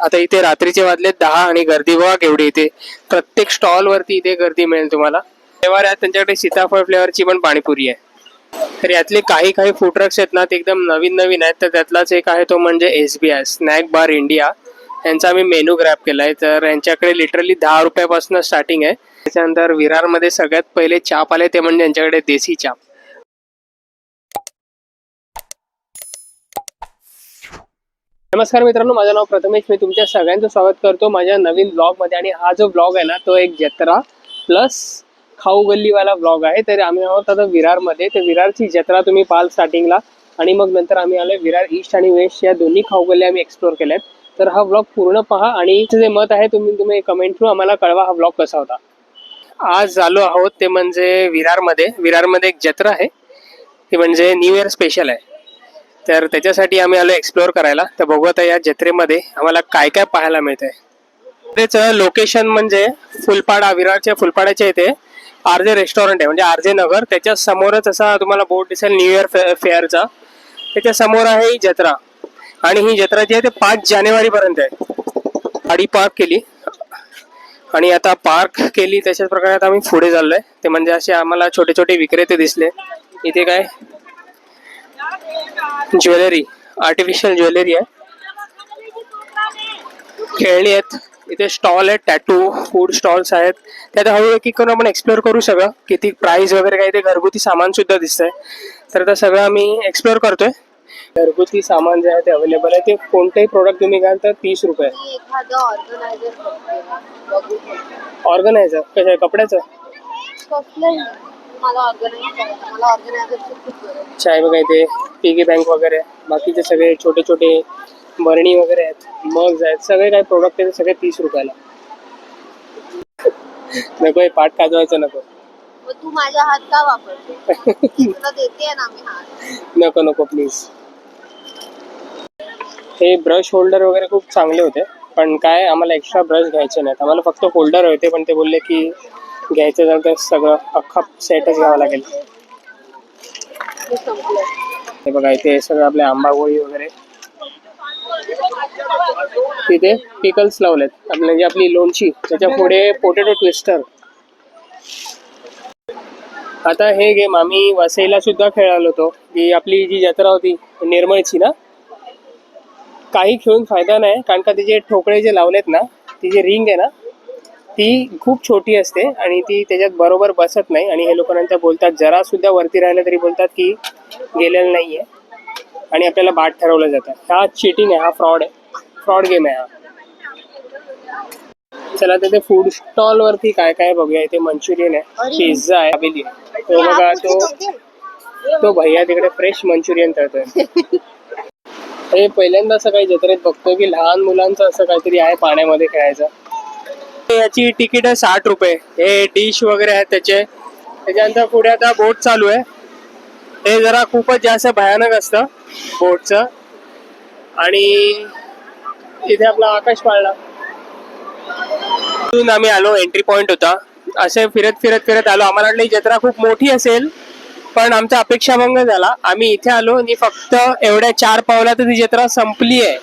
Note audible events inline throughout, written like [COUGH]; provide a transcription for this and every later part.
आता इथे रात्रीचे वाजले दहा आणि गर्दी बघा केवढी इथे. प्रत्येक स्टॉल वरती इथे गर्दी मिळेल तुम्हाला. फ्लेवर आहे त्यांच्याकडे सीताफळ फ्लेवरची पण पाणीपुरी आहे. तर यातले काही काही फूड ट्रक्स आहेत ना ते एकदम नवीन नवीन आहेत. तर त्यातलाच एक आहे तो म्हणजे S B I snack bar India यांचा आम्ही मेनू ग्रॅप आहे तर यांच्याकडे लिटरली दहा रुपयापासून स्टार्टिंग आहे. त्याच्यानंतर विरारमध्ये सगळ्यात पहिले चाप आले ते म्हणजे यांच्याकडे देसी चाप. नमस्कार मित्रांनो माझं नाव प्रथमेश. मी तुमच्या सगळ्यांचं स्वागत करतो माझ्या नवीन ब्लॉगमध्ये आणि हा जो ब्लॉग आहे ना तो एक जत्रा प्लस खाऊ गल्लीवाला ब्लॉग आहे. तर आम्ही आहोत आता विरारमध्ये. तर विरारची जत्रा तुम्ही पाल स्टार्टिंगला आणि मग नंतर आम्ही आलो विरार ईस्ट आणि वेस्ट या दोन्ही खाऊ गल्ली आम्ही एक्सप्लोर केल्यात. तर हा ब्लॉग पूर्ण पहा. आणि जे मत आहे तुम्ही तुम्ही कमेंट थ्रू आम्हाला कळवा हा ब्लॉग कसा होता. आज आलो आहोत ते म्हणजे विरारमध्ये. विरारमध्ये एक जत्रा आहे. ती म्हणजे न्यू इयर स्पेशल आहे. तर त्याच्यासाठी आम्ही आलो एक्सप्लोअर करायला. तर बघू आता या जत्रेमध्ये आम्हाला काय काय पाहायला मिळतंय. त्याचं लोकेशन म्हणजे फुलपाडा विरारच्या फुलपाड्याच्या इथे आरजे रेस्टॉरंट आहे. म्हणजे आरजे नगर. त्याच्या समोरच असा तुम्हाला बोर्ड दिसेल न्यू इयर फे फेअरचा त्याच्यासमोर आहे ही जत्रा. आणि ही जत्रा जी आहे ते पाच जानेवारीपर्यंत आहे. गाडी पार्क केली. आणि आता पार्क केली. तशाच प्रकारे आता आम्ही पुढे चाललोय. ते म्हणजे असे आम्हाला छोटे छोटे विक्रेते दिसले. इथे काय? ज्वेलरी आर्टिफिशियल ज्वेलरी आहे. खेळणी आहेत. इथे स्टॉल आहेत टॅटू फूड स्टॉल्स आहेत. त्यात हळूहळू एक करून आपण एक्सप्लोअर करू सगळं. किती प्राइस वगैरे काय ते घरगुती सामान सुद्धा दिसतंय. तर आता सगळं आम्ही एक्सप्लोअर करतोय. घरगुती सामान जे आहे ते अवेलेबल आहे. ते कोणतेही प्रोडक्ट तुम्ही घ्याल तर तीस रुपये. ऑर्गनायझर कसं आहे? कपड्याचं? मला ऑर्गनाईज करायचं मला ऑर्गनायझरची खूप गरज आहे. चाय बघा इथे पिगी बँक वगैरे बाकीचे सगळे छोटे छोटे बरणी वगैरे आहेत. मग्स आहेत. सगळे काही प्रोडक्ट आहेत. ते सगळे तीस रुपयाला. नको हे पाठ काजवायचं नको. मग तू माझा हात का वापरते? मी [LAUGHS] तुला देते ना मी हात. नको नको प्लीज हे ब्रश होल्डर वगैरे खूप चांगले होते. पण काय आम्हाला एक्स्ट्रा ब्रश घ्यायचे नाहीत. आम्हाला फक्त होल्डर होते पण ते बोलले की घ्यायचं झालं तर सगळं अख्खा सेटच घ्यावा लागेल. हे बघा इथे सगळं आपले आंबागोळी वगैरे. तिथे पिकल्स लावलेत. म्हणजे आपली लोणची त्याच्या पुढे पोटॅटो ट्विस्टर आता हे गेम आम्ही वसईला सुद्धा खेळालो होतो. की आपली जी जत्रा होती निर्मळची ना काही खेळून फायदा नाही. कारण का तिचे ठोकळे जे लावलेत ना ती जी रिंग आहे ना ती खूप छोटी असते आणि ती त्याच्यात बरोबर बसत नाही. आणि हे लोक नंतर बोलतात जरा सुद्धा वरती राहिलं तरी बोलतात की गेलेलं नाहीये. आणि आपल्याला बाद ठरवलं जातं. हा चिटिंग आहे हा फ्रॉड आहे. फ्रॉड गेम आहे हा. चला तिथे फूड स्टॉल वरती काय काय बघूया. इथे मंचुरियन आहे. पिझ्झा आहे आहे. तो बघा तो तो भैया तिकडे फ्रेश मंचुरियन तळतोय. [LAUGHS] हे पहिल्यांदा असं काही जत्रेत बघतो की लहान मुलांचं असं काहीतरी आहे पाण्यामध्ये खेळायचं. याची तिकीट आहे साठ रुपये. हे डिश वगैरे आहेत त्याचे. त्याच्यानंतर पुढे आता बोट चालू आहे. हे जरा खूपच जास्त भयानक असतं बोटचं आणि इथे आपला आकाश पाळला. तिथून आम्ही आलो एंट्री पॉइंट होता. असे फिरत फिरत फिरत आलो. आम्हाला वाटलं जत्रा खूप मोठी असेल पण आमचा अपेक्षाभंग झाला. आम्ही इथे आलो आणि फक्त एवढ्या चार पावलात ती जत्रा संपली आहे.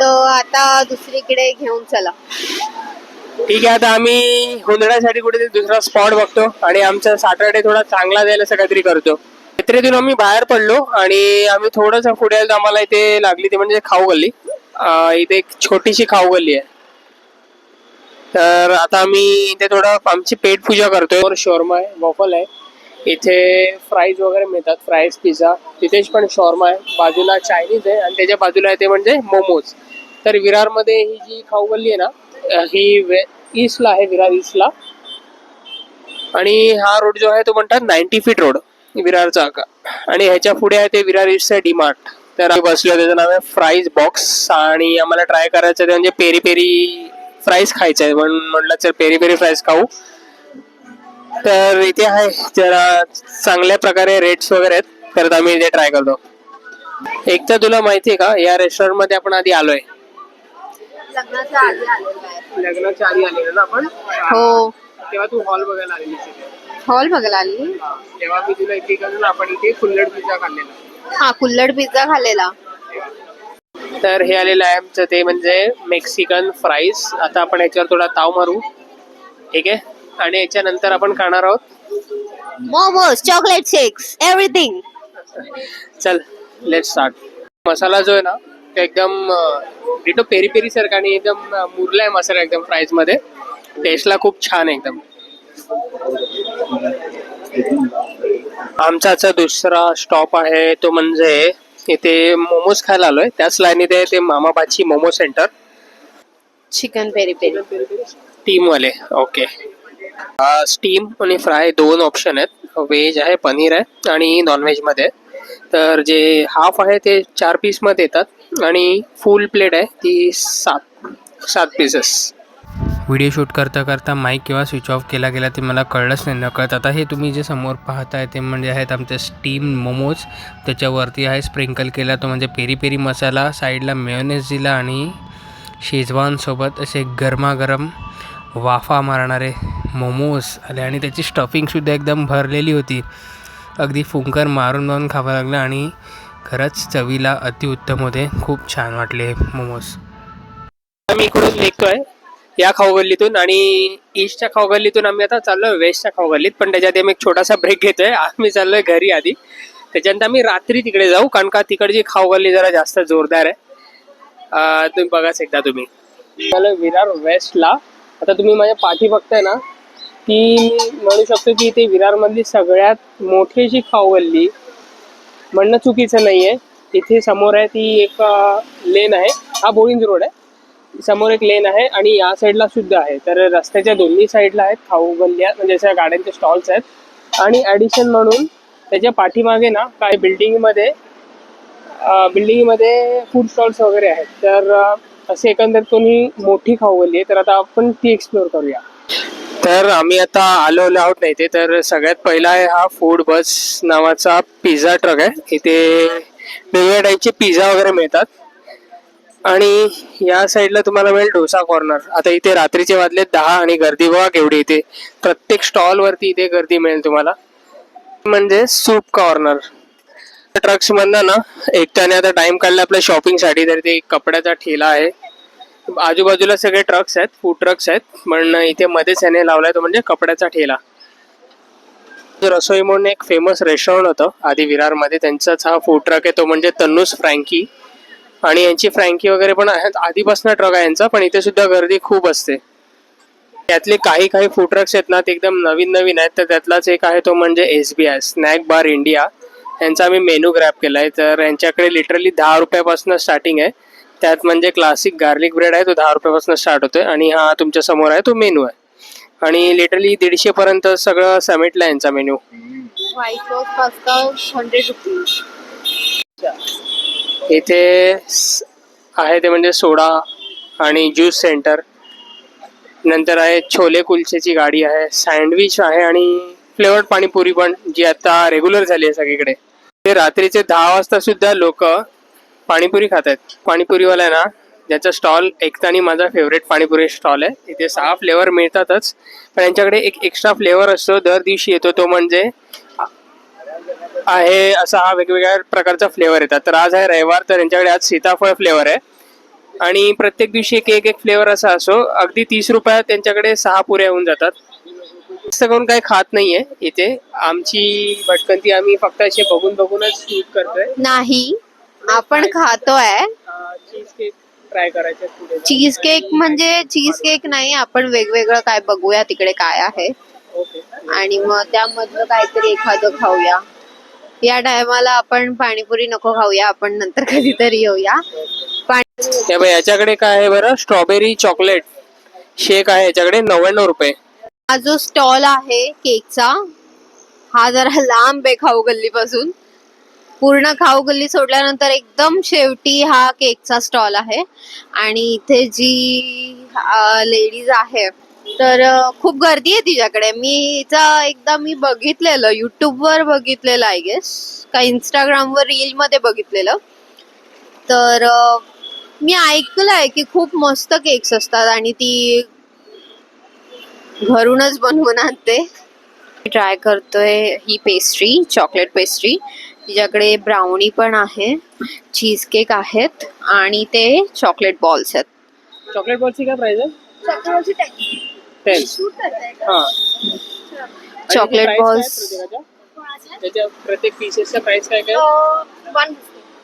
तर आता दुसरीकडे घेऊन चला. ठीक आहे आता आम्ही गोंधळासाठी कुठेतरी दुसरा स्पॉट बघतो आणि आमचा सॅटरडे थोडा चांगला जाईल असं काहीतरी करतो. यात्रेतून आम्ही बाहेर पडलो आणि आम्ही थोडस पुढे आलो आम्हाला इथे लागली ते म्हणजे खाऊ गल्ली. इथे एक छोटीशी खाऊ गल्ली आहे. तर आता आम्ही इथे थोडं आमची पेट पूजा करतोय. शोरमा आहे वॉफल आहे. इथे फ्राईज वगैरे मिळतात. फ्राईज पिझ्झा तिथेच पण शॉर्मा आहे. बाजूला चायनीज आहे आणि त्याच्या बाजूला आहे ते म्हणजे मोमोज तर विरारमध्ये ही जी खाऊ गल्ली आहे ना ही वे ईस्टला आहे विरार ईस्टला आणि हा रोड जो आहे तो म्हणतात नाईन्टी फीट रोड विरारचा का आणि ह्याच्या पुढे आहे ते विरार ईस्टचा डीमार्ट तर आम्ही बसलो त्याचं नाव आहे फ्राईज बॉक्स आणि आम्हाला ट्राय करायचं ते म्हणजे पेरी पेरी फ्राईज खायचं आहे. म्हणून म्हटलं चल पेरी पेरी फ्राईज खाऊ. तर इथे आहे. जरा चांगल्या प्रकारे रेट्स वगैरे आहेत. तर आम्ही इथे ट्राय करतो. एक तर तुला माहिती आहे का या रेस्टॉरंटमध्ये आपण आधी आलोय. लग्नाच्या आधी आलेलं आहे. लग्नाच्या आधी आलेलो ना आपण? हो. तेव्हा तू हॉल बघायला आलेली हॉल बघायला आली? तेव्हा मी तुला इथे करून आपण इथे कुल्लड पिझ्झा खाल्लेला. हा कुल्लड पिझ्झा खाल्लेला. तर हे आलेलं आहे आमचं ते म्हणजे मेक्सिकन फ्राईज आता आपण याच्यावर थोडा ताव मारू. ठीक आहे? आणि याच्यानंतर आपण खाणार आहोत. मोमोज चॉकलेट शेक्स एव्हरीथिंग चल लेट स्टार्ट मसाला जो आहे ना तो एकदम डिटो पेरी पेरी सारखा आणि एकदम अं, मुरलाय मसाला एकदम फ्राईजमध्ये. टेस्टला खूप छान आहे एकदम. आमचा दुसरा स्टॉप आहे तो म्हणजे इथे मोमोज खायला आलोय. त्याच लाईनीत आहे ते मामाबाची momo center chicken peri peri. Steam वाले ओके स्टीम आणि फ्राय दोन ऑप्शन आहेत. व्हेज आहे पनीर आहे आणि नॉनव्हेजमध्ये तर जे हाफ आहे ते चार पीसमध्ये येतात आणि फुल प्लेट आहे ती सात सात पीसेस व्हिडिओ शूट करता करता माईक किंवा स्विच ऑफ केला गेला ते मला कळलंच नाही नकळत. आता हे तुम्ही जे समोर पाहताय ते म्हणजे आहेत आमचे स्टीम मोमोज त्याच्यावरती आहे स्प्रिंकल केला तो म्हणजे पेरी पेरी मसाला साईडला मेयोनेज दिला आणि शेजवानसोबत असे गरमागरम वाफा मारणारे मोमोज आले आणि त्याची स्टफिंगसुद्धा एकदम भरलेली होती. अगदी फुंकर मारून मारून खावं लागलं आणि खरंच चवीला अतिउत्तम होते. खूप छान वाटले मोमोज. आम्ही इकडून निघतोय या खाऊगल्लीतून आणि ईस्टच्या खाऊगल्लीतून आम्ही आता चाललोय वेस्टच्या खाऊगल्लीत. पण त्याच्यात आम्ही एक छोटासा ब्रेक घेतोय. आम्ही चाललोय घरी आधी. त्याच्यानंतर आम्ही रात्री तिकडे जाऊ कारण का तिकडची खाऊगल्ली जरा जास्त जोरदार आहे. तुम्ही बघाच एकदा तुम्ही. चाललोय विरार वेस्टला आता तुम्ही माझ्या पाठी बघताय ना ती मी म्हणू शकतो की इथे विरारमधली सगळ्यात मोठी अशी खाऊगल्ली म्हणणं चुकीचं नाही आहे इथे समोर आहे ती एक लेन आहे. हा बोरिंज रोड आहे. समोर एक लेन आहे आणि या साईडला सुद्धा आहे. तर रस्त्याच्या दोन्ही साईडला आहेत खाऊ गल्ल्या म्हणजे अशा गाड्यांचे स्टॉल्स आहेत. आणि ॲडिशन म्हणून त्याच्या पाठीमागे ना काही बिल्डिंगमध्ये बिल्डिंगमध्ये फूड स्टॉल्स वगैरे आहेत. तर असे एकंदर कोणी मोठी खाऊ आहे तर आता आपण ती एक्सप्लोर करूया. तर आम्ही आता आलो आहोत नाही ते तर सगळ्यात पहिला आहे हा फूड बस नावाचा पिझ्झा ट्रक आहे. इथे वेगवेगळ्या टाईपचे पिझ्झा वगैरे मिळतात. आणि या साईडला तुम्हाला मिळेल डोसा कॉर्नर आता इथे रात्रीचे वाजले दहा आणि गर्दी बघा केवढी इथे. प्रत्येक स्टॉलवरती इथे गर्दी मिळेल तुम्हाला. म्हणजे सूप कॉर्नर ट्रक्स मधनं ना एकट्याने आता टाइम काढला आपल्या शॉपिंगसाठी तर ते एक कपड्याचा ठेला आहे. आजूबाजूला सगळे ट्रक्स आहेत फूड ट्रक्स आहेत पण इथे मध्येच याने लावलाय तो म्हणजे कपड्याचा ठेला. रसोई म्हणून एक फेमस रेस्टॉरंट होतं आधी विरारमध्ये. त्यांचाच हा फूड ट्रक आहे तो म्हणजे तन्नूस फ्रँकी. आणि यांची फ्रँकी वगैरे पण आहेत. आधीपासून ट्रक आहे यांचा पण इथे सुद्धा गर्दी खूप असते. त्यातले काही काही फूड ट्रक्स आहेत ना ते एकदम नवीन नवीन आहेत. तर त्यातलाच एक आहे तो म्हणजे S B I snack bar India यांचा आम्ही मेनू ग्रॅप केला आहे तर यांच्याकडे लिटरली दहा रुपयापासून स्टार्टिंग आहे. त्यात म्हणजे क्लासिक गार्लिक ब्रेड आहे तो दहा रुपयापासून स्टार्ट होतोय. आणि हा तुमच्यासमोर आहे तो मेनू आहे. आणि लिटरली दीडशे पर्यंत सगळं समेटला यांचा मेन्यू इथे आहे ते म्हणजे सोडा आणि ज्यूस सेंटर नंतर आहे छोले कुलचेची गाडी आहे सँडविच आहे आणि फ्लेवर्ड पाणीपुरी पण जी आता रेग्युलर झाली आहे सगळीकडे. ते रात्रीचे दहा वाजता सुद्धा लोक पाणीपुरी खात आहेत पाणीपुरीवाला आहे ना ज्याचा स्टॉल एकतानी माझा फेवरेट पाणीपुरी स्टॉल आहे. इथे सहा फ्लेवर मिळतातच. पण यांच्याकडे एक एक्स्ट्रा फ्लेवर असतो दर दिवशी येतो तो म्हणजे आहे असा हा वेगवेगळ्या प्रकारचा फ्लेवर येतात. तर आज आहे रविवार तर यांच्याकडे आज सीताफळ फ्लेवर आहे. आणि प्रत्येक दिवशी एक एक एक फ्लेवर असा असो अगदी तीस रुपयात त्यांच्याकडे सहा पुऱ्या होऊन जातात. जास्त करून काही खात नाहीये इथे. आमची भटकंती आम्ही फक्त असे बघून बघूनच शूट करतोय. नाही आपण खातोय. चीज केक ट्राय करायचे पुढे. चीज केक म्हणजे चीज केक नाही आपण वेगवेगळं काय बघूया तिकडे काय आहे. ओके आणि मग त्यामधलं काहीतरी एखादं खाऊया. या टायमाला आपण पाणीपुरी नको खाऊया आपण नंतर कधीतरी येऊया. पाणी हे बघ याच्याकडे काय आहे बरं? स्ट्रॉबेरी चॉकलेट शेक आहे याच्याकडे नव्याण्णव रुपये. हा जो स्टॉल आहे केकचा हा जरा लांब आहे खाऊ गल्लीपासून. पूर्ण खाऊ गल्ली सोडल्यानंतर एकदम शेवटी हा केकचा स्टॉल आहे. आणि इथे जी लेडीज आहे तर खूप गर्दी आहे तिच्याकडे. मी हिचा एकदा मी बघितलेलं युट्यूबवर बघितलेलं आय गेस का इंस्टाग्रामवर रीलमध्ये बघितलेलं. तर मी ऐकलं आहे की खूप मस्त केक्स असतात आणि ती घरूनच बनवून आणते. ट्राय करतोय ही पेस्ट्री चॉकलेट पेस्ट्री तिच्याकडे ब्राउनी पण आहे चीज केक आहेत आणि ते चॉकलेट बॉल्स आहेत. चॉकलेट बॉलची काय प्राइस आहे? हा. चॉकलेट? त्याच्या प्रत्येक पीसेसचा प्राइस काय काय?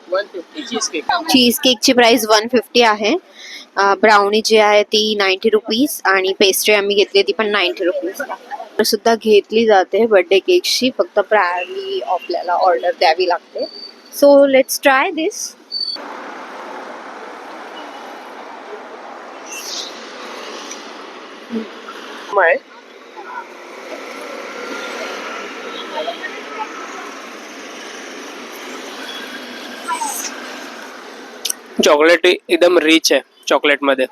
वन फिफ्टी चीज केक चीज केकची प्राइस वन फिफ्टी आहे. ब्राउनी जी आहे ती नाईन्टी रुपीज आणि पेस्ट्री आम्ही घेतली ती पण नाईन्टी रुपीज सुद्धा घेतली जाते बर्थडे केकची फक्त प्रायरली आपल्याला ऑर्डर द्यावी लागते. So let's try this chocolate एकदम रिच आहे. चॉकलेटमध्ये.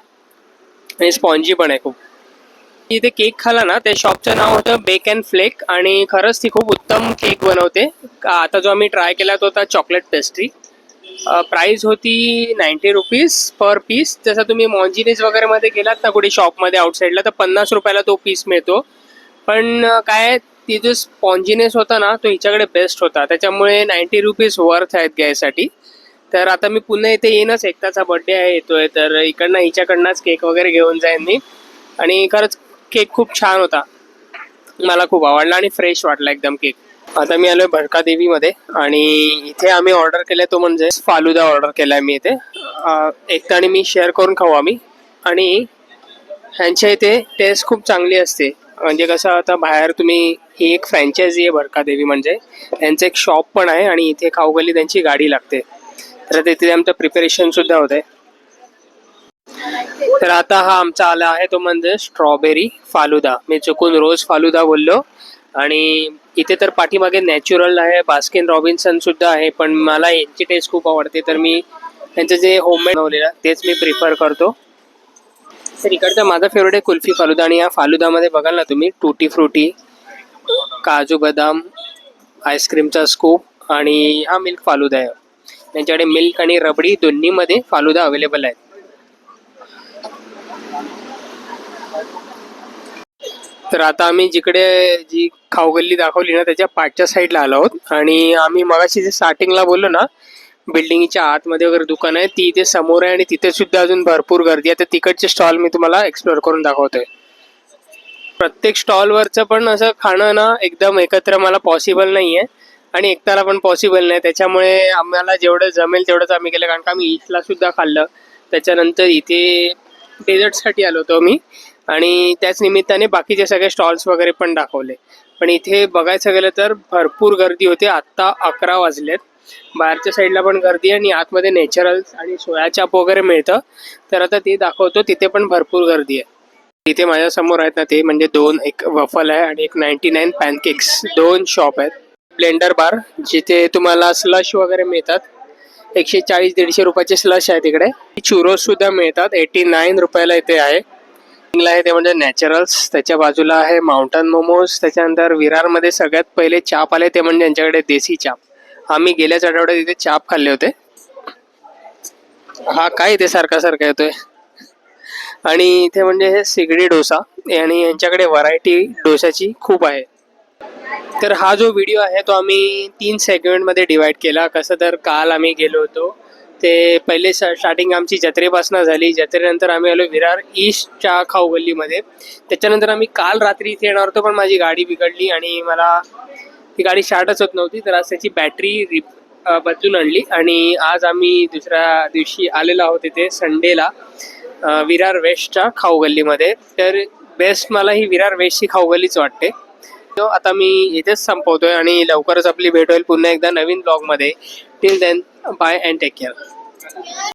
आणि स्पॉन्जी पण आहे खूप. इथे केक खाला ना त्या शॉपचं नाव होतं बेक अँड फ्लेक आणि खरंच ती खूप उत्तम केक बनवते. का- आता जो आम्ही ट्राय केला तो होता चॉकलेट पेस्ट्री. प्राईस होती नाईन्टी रुपीज पर पीस जसं तुम्ही मॉन्जिनीज वगैरेमध्ये गेलात ना कुठे शॉपमध्ये आउटसाईडला तर पन्नास रुपयाला तो पीस मिळतो. पण काय ती जो स्पॉन्जिनेस होता ना तो हिच्याकडे बेस्ट होता. त्याच्यामुळे नाईन्टी रुपीज वर्थ आहेत घ्यायसाठी. तर आता मी पुन्हा इथे येईनच. एकटाचा बड्डे आहे येतोय. तर इकडनं हिच्याकडनंच केक वगैरे घेऊन जाईन मी. आणि खरंच केक खूप छान होता. मला खूप आवडला आणि फ्रेश वाटला एकदम केक आता मी आलोय भडका देवीमध्ये आणि इथे आम्ही ऑर्डर केलाय तो म्हणजे फालुदा ऑर्डर केलाय मी इथे. एक आणि मी शेअर करून खाऊ आम्ही. आणि ह्यांच्या इथे टेस्ट खूप चांगली असते. म्हणजे कसं आता बाहेर तुम्ही ही एक फ्रँचायझी आहे भडका देवी म्हणजे. त्यांचं एक शॉप पण आहे आणि इथे खाऊगली त्यांची गाडी लागते. तर तिथे आमचं प्रिपरेशन सुद्धा होते तर आता हा आमचा आला आहे तो म्हणजे स्ट्रॉबेरी फालुदा. मी चुकून रोज फालुदा बोललो. आणि इथे तर पाठीमागे नॅचरल आहे बास्किन रॉबिन्सन सुद्धा आहे पण मला यांची टेस्ट खूप आवडते. तर मी त्यांचं जे होममेड बनवलेलं तेच मी प्रिफर करतो. तर इकडचा माझा फेवरेट आहे कुल्फी फालुदा. आणि या फालुदामध्ये बघाल ना तुम्ही टुटी फ्रुटी काजू बदाम आईस्क्रीमचा स्कूप आणि हा मिल्क फालुदा आहे. त्यांच्याकडे मिल्क आणि रबडी दोन्हीमध्ये फालुदा अवेलेबल आहेत. तर आता आम्ही जिकडे जी खाऊगल्ली दाखवली ना त्याच्या पाठच्या साईडला आलो आहोत. आणि आम्ही मगाशी जे स्टार्टिंगला बोललो ना बिल्डिंगच्या आतमध्ये वगैरे दुकान आहे ती इथे समोर आहे आणि तिथे सुद्धा अजून भरपूर गर्दी आहे. तर तिकडचे स्टॉल मी तुम्हाला एक्सप्लोअर करून दाखवतोय. प्रत्येक स्टॉलवरचं पण असं खाणं ना एकदम एकत्र मला पॉसिबल नाही आहे आणि एकट्याला पण पॉसिबल नाही. त्याच्यामुळे आम्हाला जेवढं जमेल तेवढंच आम्ही केलं. कारण का आम्ही ईदला सुद्धा खाल्लं. त्याच्यानंतर इथे डेझर्टसाठी आलो होतो मी आणि त्याच निमित्ताने बाकीचे सगळे स्टॉल्स वगैरे पण दाखवले. पण इथे बघायचं गेलं तर भरपूर गर्दी होते. आत्ता अकरा वाजलेत. बाहेरच्या साईडला पण गर्दी आहे आणि आतमध्ये नेचरल्स आणि सोया चाप वगैरे मिळतं. तर आता ते दाखवतो. तिथे पण भरपूर गर्दी आहे. तिथे माझ्यासमोर आहेत ना ते. म्हणजे दोन एक वफल आहे आणि एक नाईन्टी नाईन पॅनकेक्स दोन शॉप आहेत. ब्लेंडर बार जिथे तुम्हाला स्लश वगैरे मिळतात. एकशे चाळीस दीडशे रुपयाचे स्लश आहे तिकडे. चुरोस सुद्धा मिळतात. एटी नाईन रुपयाला इथे आहे. आहे ते म्हणजे नॅचरल्स त्याच्या बाजूला आहे माउंटन मोमोज त्याच्यानंतर विरारमध्ये सगळ्यात पहिले चाप आले ते म्हणजे यांच्याकडे देसी चाप. आम्ही गेल्याच आठवड्यात इथे चाप खाल्ले होते. हा काय इथे सारखा सारखा येतोय? आणि इथे म्हणजे हे सिगडी डोसा. आणि यांच्याकडे व्हरायटी डोशाची खूप आहे. तर हा जो व्हिडिओ आहे तो आम्ही तीन सेगमेंटमध्ये डिवाईड केला. कसं तर काल आम्ही गेलो होतो. ते पहिले स्टार्टिंग आमची जत्रेपासून झाली. जत्रेनंतर आम्ही आलो विरार ईस्टच्या खाऊ गल्लीमध्ये. त्याच्यानंतर आम्ही काल रात्री इथे येणार होतो पण माझी गाडी बिघडली आणि मला ती गाडी स्टार्टच होत नव्हती. तर आज त्याची बॅटरी रिप बदलून आणली आणि आज आम्ही दुसऱ्या दिवशी आलेलो आहोत इथे संडेला विरार वेस्टच्या खाऊ गल्लीमध्ये. तर बेस्ट मला ही विरार वेस्टची खाऊ गल्लीच वाटते. आता मी इथेच संपवतोय आणि लवकरच आपली भेट होईल पुन्हा एकदा नवीन ब्लॉगमध्ये till then bye and take care